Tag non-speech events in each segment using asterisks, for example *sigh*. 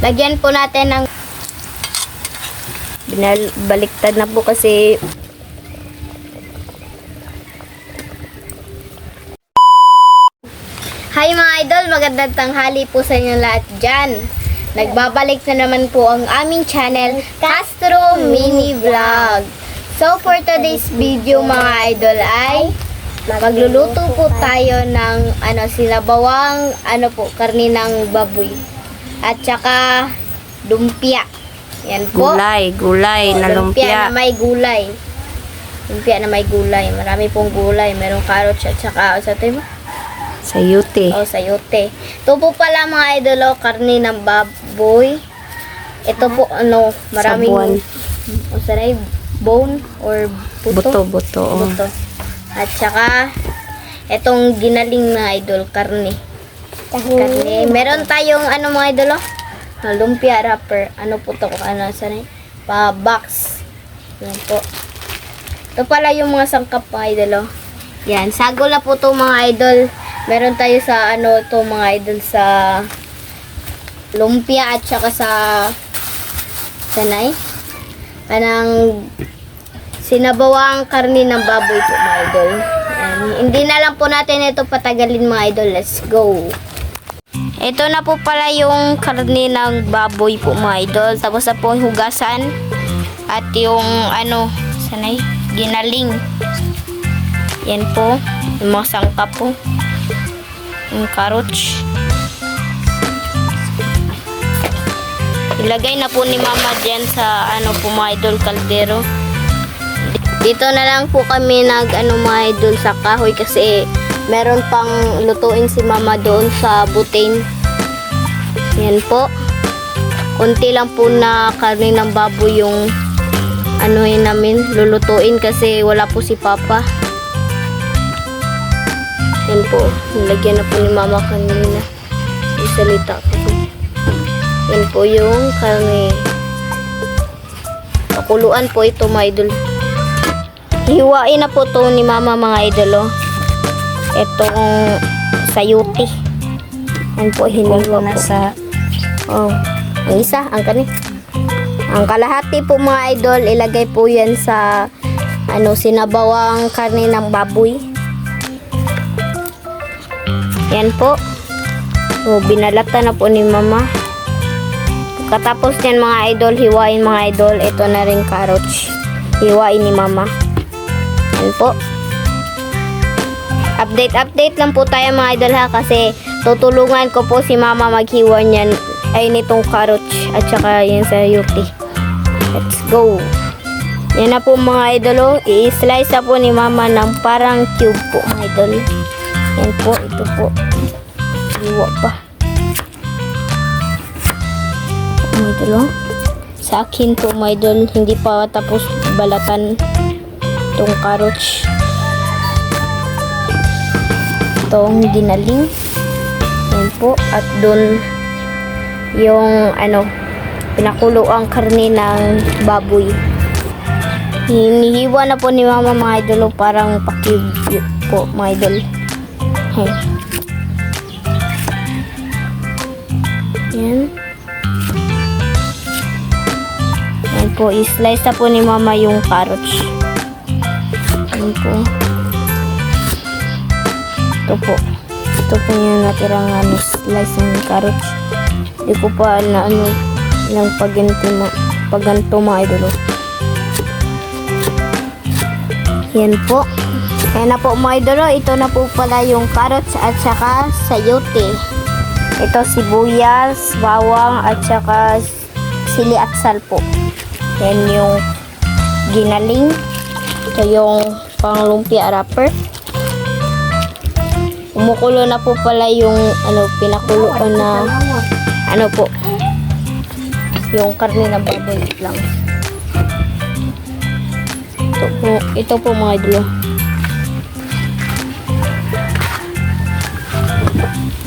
Lagyan po natin ng Binal baliktad na po kasi Hi mga idol, magandang tanghali po sa inyo lahat dyan. Nagbabalik na naman po ang aming channel, Castro Mini Vlog. So for today's video mga idol ay magluluto po tayo ng ano sinabawang ano po karni ng baboy at saka lumpia. Yan po. Gulay, gulay na Lumpia na lumpia. may gulay. Lumpia na may gulay. Marami pong gulay. Merong carrots at saka sa ito ba? Sayute. O sayote. Ito po pala mga idolo, karne ng baboy. Ito po ano, maraming Sabuan. o saray, bone or puto. Buto, buto. oh. Buto. At saka itong ginaling na idol, karne. Karne. Meron tayong ano mga idolo? Lumpia wrapper. Ano po to? Ano saray? Pa box. Yan po. Ito pala yung mga sangkap mga idol. oh. Yan, sago na po to mga idol. Meron tayo sa ano to mga idol sa lumpia at saka sa sanay. Kanang sinabawang karni ng baboy po mga idol. Yan. Hindi na lang po natin ito patagalin mga idol. Let's go. Ito na po pala yung karni ng baboy po mga idol. Tapos na po yung hugasan. At yung ano, sanay, ginaling. Yan po. Yung mga sangkap po. Yung carrots. Ilagay na po ni mama dyan sa ano po mga idol kaldero. Dito na lang po kami nag ano mga idol sa kahoy kasi meron pang lutuin si mama doon sa butin. Yan po. Kunti lang po na karne ng baboy yung ano yun namin lulutuin kasi wala po si papa. Yan po. Nilagyan na po ni mama kanina. Yung salita ko. Yan po yung karne. Pakuluan po ito mga idol. Hiwain na po to ni mama mga idol. Oh. Itong sayuti. Yan po hiniwa Puno na sa Oh. Ang isa, ang kani. Ang kalahati po mga idol, ilagay po yan sa ano, sinabawang karne ng baboy. Yan po. So, binalata na po ni mama. Pagkatapos yan mga idol, hiwain mga idol. Ito na rin carrots. Hiwain ni mama. Yan po. Update, update lang po tayo mga idol ha kasi tutulungan ko po si mama maghiwa niyan ay nitong carrots at saka yan sa yuki. Let's go. Yan na po mga idol oh. I-slice na po ni mama ng parang cube po mga idol. Yan po, ito po. Hiwa pa. Mga idol oh. Sa akin po mga idol, hindi pa tapos balatan itong carrots. Itong ginaling. Yan po. At doon yung ano, pinakulo ang karne ng baboy. Hinihiwa na po ni mama mga idol parang pakib po mga idol. Hey. Yan. Yan po, i-slice na po ni mama yung carrots. Yan po. Ito po. Ito po yung natirang ano, slice ng carrots. Hindi ko pa na ano, lang paganto, ma- paganto mga idol. oh. Yan po. Kaya na po mga idol, oh. ito na po pala yung carrots at saka sayote. Ito sibuyas, bawang at saka sili at sal po. Yan yung ginaling. Ito yung panglumpia wrapper. Umukulo na po pala yung ano pinakuluan na ano po yung karne ng baboy lang. Ito po, ito po mga idolo.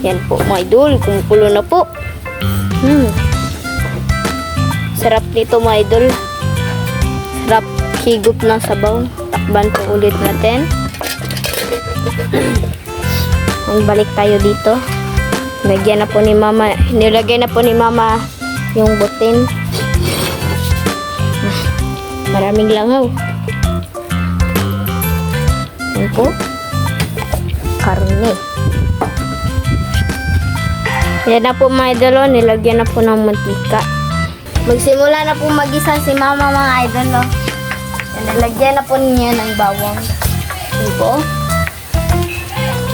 Yan po mga idol, kumukulo na po. Hmm. Sarap nito mga idol. Sarap higop ng sabaw. Takban po ulit natin. *clears throat* Ang balik tayo dito. Lagyan na po ni mama, nilagay na po ni mama yung butin. Ah, Maraming langaw. Yan po. Karne. Yan na po mga idol, oh. nilagyan na po ng mantika. Magsimula na po magisa si mama mga idol. Oh. Yan, nilagyan na po niya ng bawang. Yan po.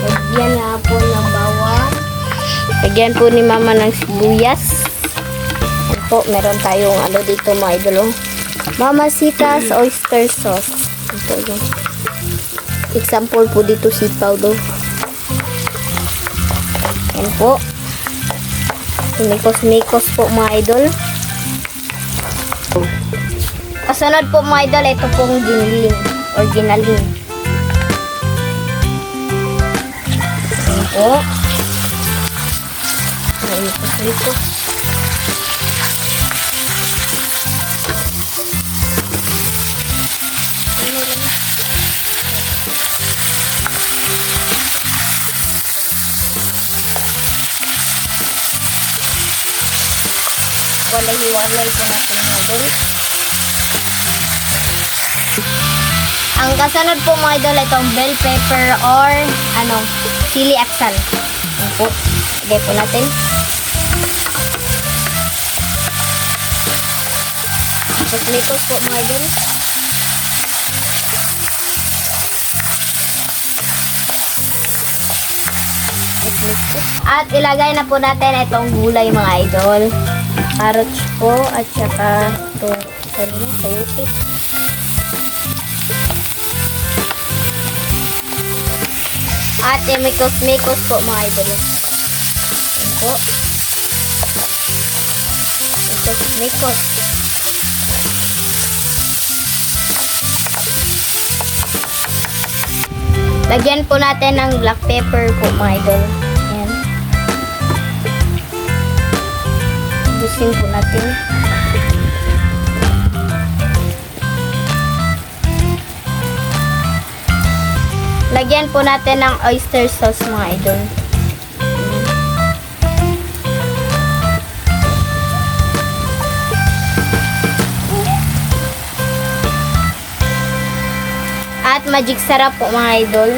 Lagyan na po ng bawang. Lagyan po ni mama ng sibuyas. Yan po, meron tayong ano dito mga idol. Oh. Mama Sita's oyster sauce. Po yun. Example po dito sipaw daw. Yan po. Mikos-mikos po mga idol. Kasunod po mga idol, ito pong giniling or ginaling. Yan po. Ay, mikos-mikos. Walay-walay po natin mga idol. Ang kasunod po mga idol, itong bell pepper or ano, chili axal. Yan po. Lagay po natin. Tapos po mga idol. At ilagay na po natin itong gulay mga idol. Carrots po at saka itong sarili, sayote. At yung mikos-mikos po mga idol. Yan po. Mikos-mikos. Lagyan po natin ng black pepper po mga idol. Yan. Busin po natin. Lagyan po natin ng oyster sauce mga idol. At magic sarap po mga idol.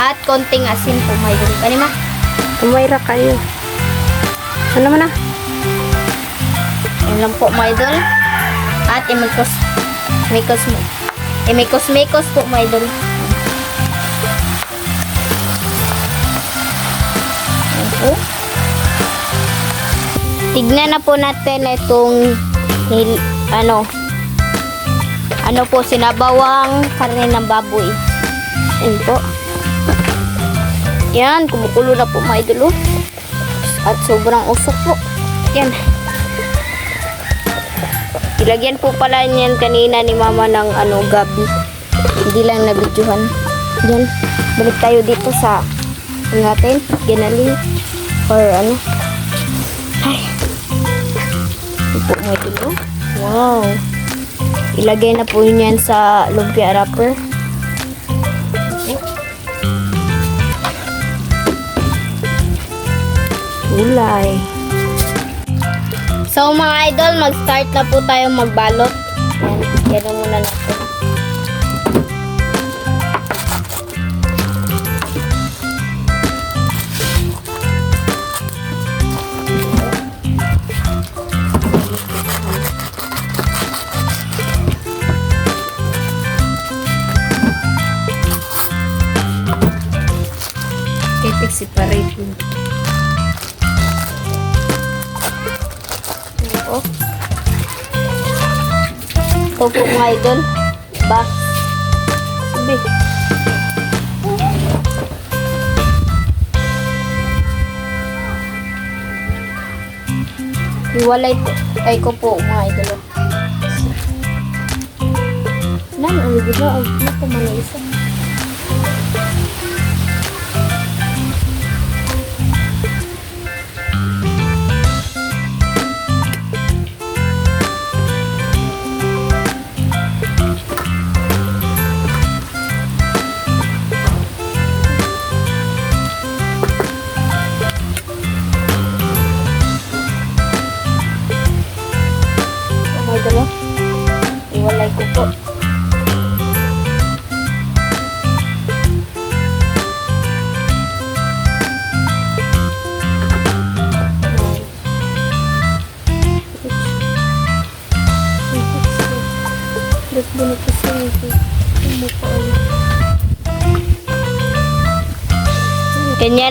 At konting asin po mga idol. Kanima? Umayra kayo. Ano mo na? Yan lang po mga idol. At imikos mikos mo. Imikos mikos po mga idol. Yan po. Tignan na po natin itong hil- ano ano po sinabawang karne ng baboy. Yan po. Yan, kumukulo na po mga idol. At sobrang usok po. Yan. Ilagyan po pala niyan kanina ni mama ng ano gabi. Hindi lang nabidyohan. Yan. Balik tayo dito sa ano natin, ginaling or ano. Ay. Ito mo ito. Wow. Ilagay na po niyan sa lumpia wrapper. Gulay. So mga idol, mag-start na po tayo magbalot. Yan, yan muna natin. Separate po. Ito po idol. Box. Sabi. Iwalay. Ay ko po mga idol. Nan, ano ba? Ano po man?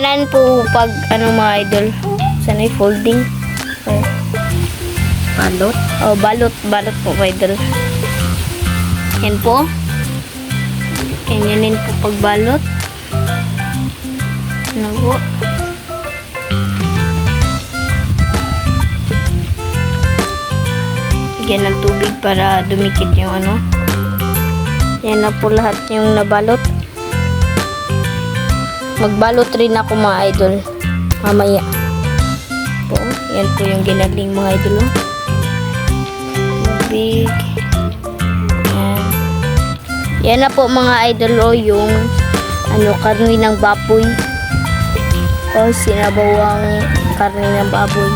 Ganyanan po pag ano mga idol. Sana folding. Okay. Balot. Oh, balot, balot po mga idol. Yan po. Ganyanin po pagbalot. Ano po? Lagyan ng tubig para dumikit yung ano. Yan na po lahat yung nabalot. Magbalot rin ako mga idol. Mamaya. Po, yan po yung ginaling mga idol. Oh. Tubig. Yan. Yan na po mga idol oh, yung ano, karne ng baboy. O sinabawang karne ng baboy.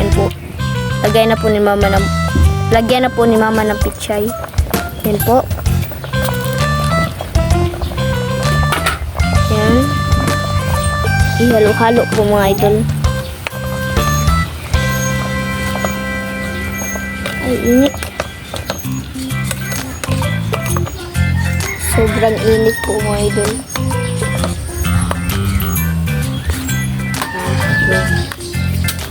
Yan po. Lagay na po ni mama ng lagyan na po ni mama ng pichay. Yan po. Ihalo-halo po mga idol. Ay, init. Sobrang init po mga idol.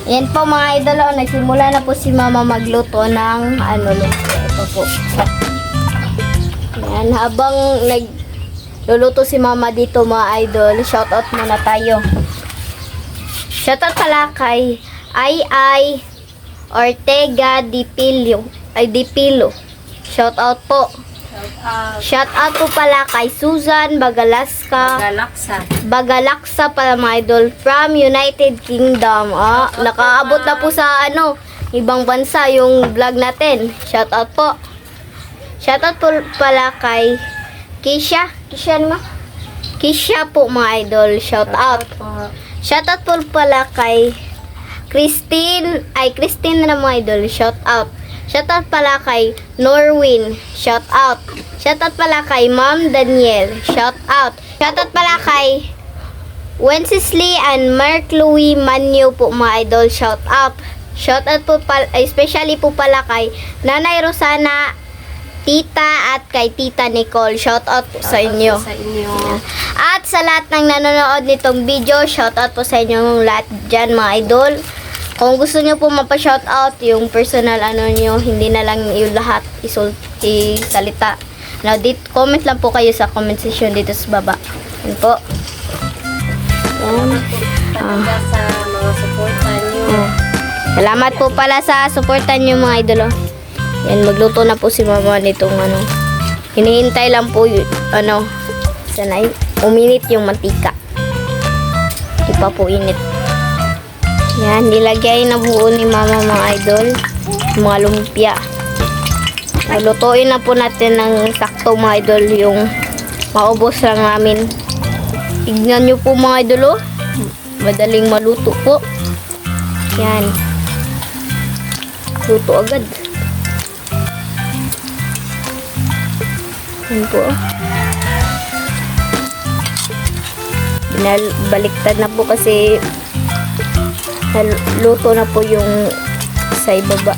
Yan po mga idol, oh, nagsimula na po si mama magluto ng ano lumpia. Ito po. Yan, habang nagluluto si mama dito mga idol, shoutout muna tayo. Shoutout pala kay Ay Ay Ortega Dipilio. Ay Dipilo. Shoutout po. Shoutout po pala kay Susan Bagalaska. Galaksa. Bagalaksa pala mga idol from United Kingdom. Ah, nakaabot na po sa ano, ibang bansa yung vlog natin. Shoutout po. Shoutout po pala kay Kisha. Kisha ano ma? Kisha po mga idol. Shoutout. Shoutout po pala kay Christine. Ay, Christine na mga idol. Shoutout. Shoutout pala kay Norwin. Shoutout. Shoutout pala kay Ma'am Daniel. Shoutout. Shoutout pala kay Wencesley and Mark Louis Manyo po mga idol. Shoutout. Shoutout po pala, especially po pala kay Nanay Rosana, Tita at kay Tita Nicole. Shoutout po sa inyo. Sa inyo. At sa lahat ng nanonood nitong video, shoutout po sa inyong lahat dyan mga idol. Kung gusto nyo po mapa-shoutout yung personal ano nyo, hindi na lang yung lahat isul isalita. Now, dit comment lang po kayo sa comment section dito sa baba. Yan po. Yan. Talaga sa mga supportan nyo. Oh. Salamat po pala sa suportan nyo mga idol. oh. Yan, magluto na po si mama nitong ano. Hinihintay lang po yun, ano, sanay, uminit yung mantika. Di pa po init. Yan, nilagay na buo ni mama mga idol. Mga lumpia. Lutuin na po natin ng sakto mga idol yung maubos lang namin. Tignan nyo po mga idol oh. Madaling maluto po. Yan. Luto agad. Yan po. Binal- baliktad na po kasi luto na po yung sa ibaba.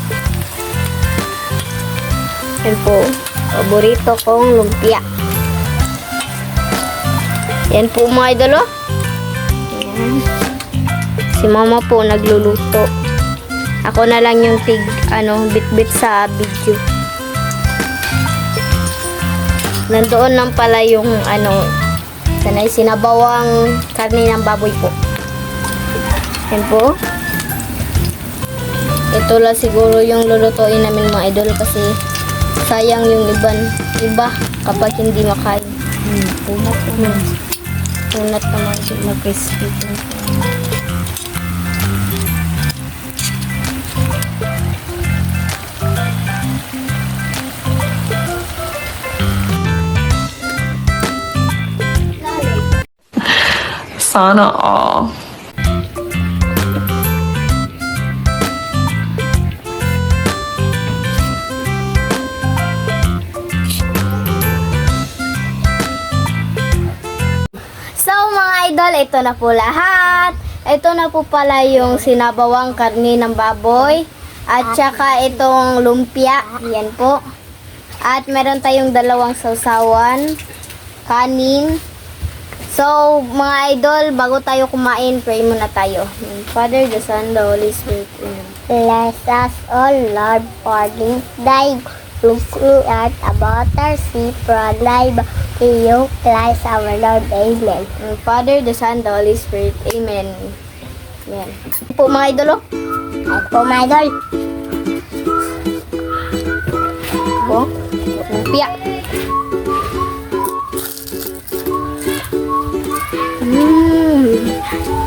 Yan po. Paborito kong lumpia. Yan po mga idol. Yan. Si mama po nagluluto. Ako na lang yung tig, ano, bit-bit sa video. Nandoon lang pala yung, ano, sanay sinabawang karne ng baboy po. Yan po. Ito lang siguro yung lulutuin namin mga idol kasi sayang yung iban, iba kapag hindi makain. Hmm, punat naman. Punat naman. Mag-crispy. Sana all. So mga idol, ito na po lahat. Ito na po pala yung sinabawang karni ng baboy. At saka itong lumpia. Yan po. At meron tayong dalawang sausawan. Kanin. So, mga idol, bago tayo kumain, pray muna tayo. In Father, the Son, the Holy Spirit. Amen. Bless us, O Lord, for this day. Looking at about our sea for life. To you, Christ our Lord. Amen. In Father, the Son, the Holy Spirit. Amen. Amen. Po mga idol, oh. At po, my God. Po. Lumpia. Ooh.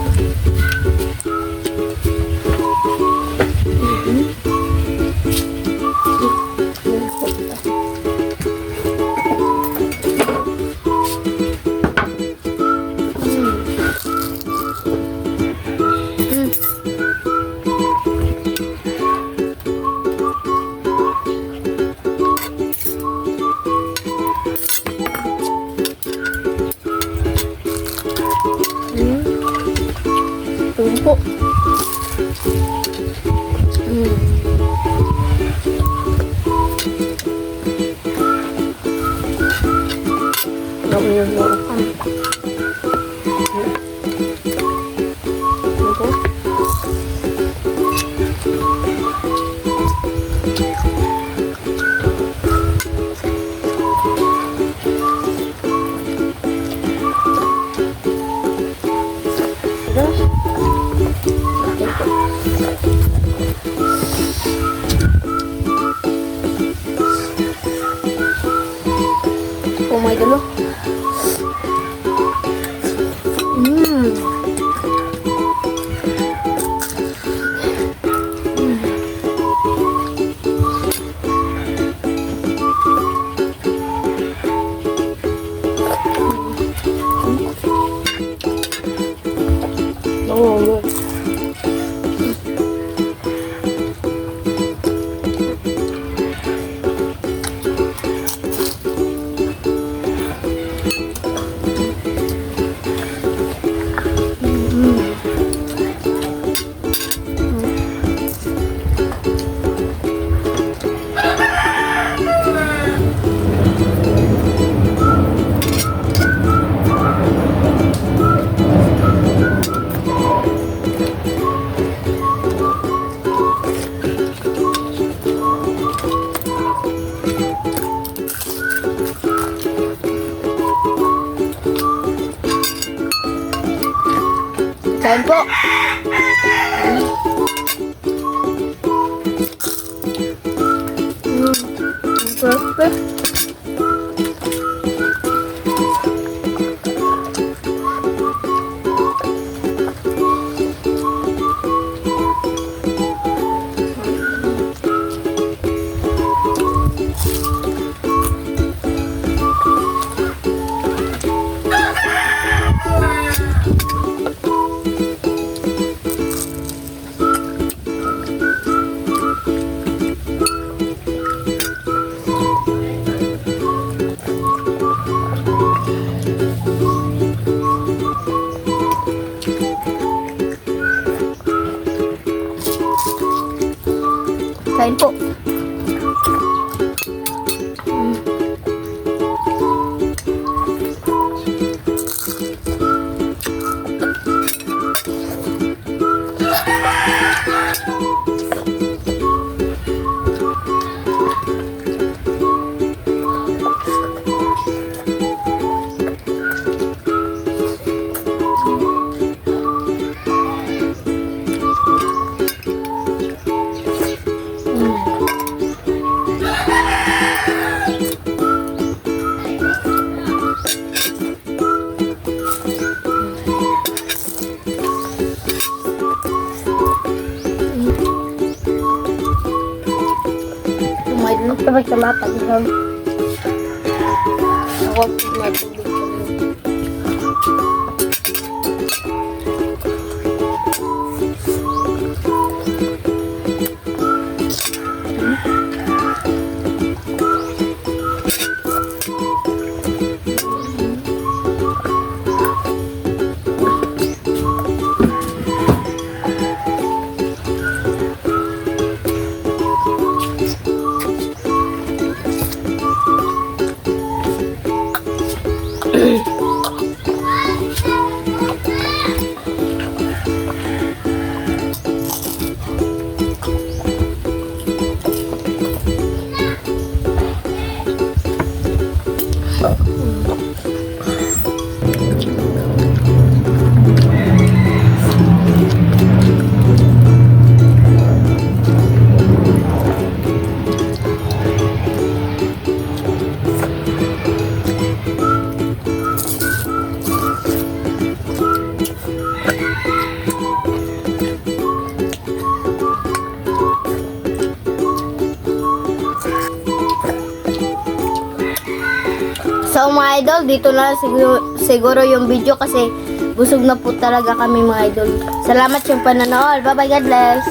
여기 여기 여기 dulu. Kapag sa mata, Lord. Ako, may idol, dito na siguro, siguro yung video kasi busog na po talaga kami mga idol. Salamat yung pananood. Bye bye, God bless.